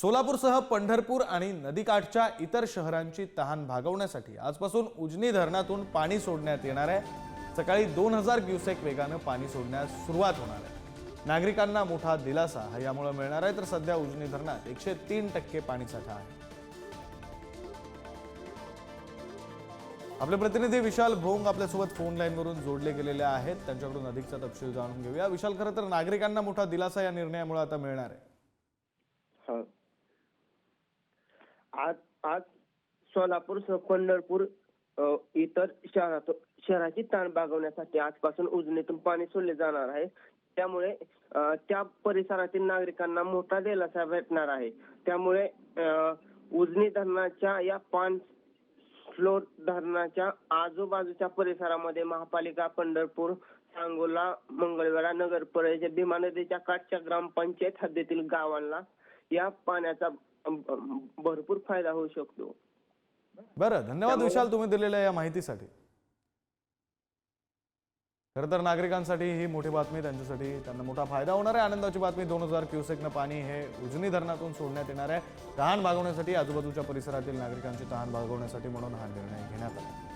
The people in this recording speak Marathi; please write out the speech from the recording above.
सोलापूरसह पंढरपूर आणि नदीकाठच्या इतर शहरांची तहान भागवण्यासाठी आजपासून उजनी धरणातून पाणी सोडण्यात येणार आहे. सकाळी दोन हजार क्युसेक वेगानं पाणी सोडण्यास सुरुवात होणार आहे. नागरिकांना मोठा दिलासा हा यामुळे मिळणार आहे तर सध्या उजनी धरणात एकशे तीन टक्के पाणीसाठा आहे. आपले प्रतिनिधी विशाल भोंग आपल्यासोबत फोन लाईनवरून जोडले गेलेले आहेत. त्यांच्याकडून अधिकचा तपशील जाणून घेऊया. विशाल खरं तर नागरिकांना मोठा दिलासा या निर्णयामुळे आता मिळणार आहे. हा. आज आज सोलापूरसह पंढरपूर इतर शहरात शहराची ताण भागवण्यासाठी आजपासून उजनीतून पाणी सोडले जाणार आहे त्यामुळे त्या परिसरातील नागरिकांना मोठा दिलासा भेटणार आहे त्यामुळे उजनी धरणाच्या या पान फ्लोर धरणाच्या आजूबाजूच्या परिसरामध्ये महापालिका पंढरपूर सांगोला मंगळवेळा नगर परिषद भीमा नदीच्या काठच्या ग्रामपंचायत हद्दीतील गावांना या पाण्याचा भरपूर फायदा होऊ शकतो. बरं धन्यवाद विशाल तुम्ही दिलेल्या या माहितीसाठी. खरं तर नागरिकांसाठी ही मोठी बातमी त्यांच्यासाठी त्यांना मोठा फायदा होणार आहे. आनंदाची बातमी दोन हजार क्युसेकनं पाणी हे उजनी धरणातून सोडण्यात येणार आहे. तहान भागवण्यासाठी आजूबाजूच्या परिसरातील नागरिकांची तहान भागवण्यासाठी म्हणून हा निर्णय घेण्यात आला.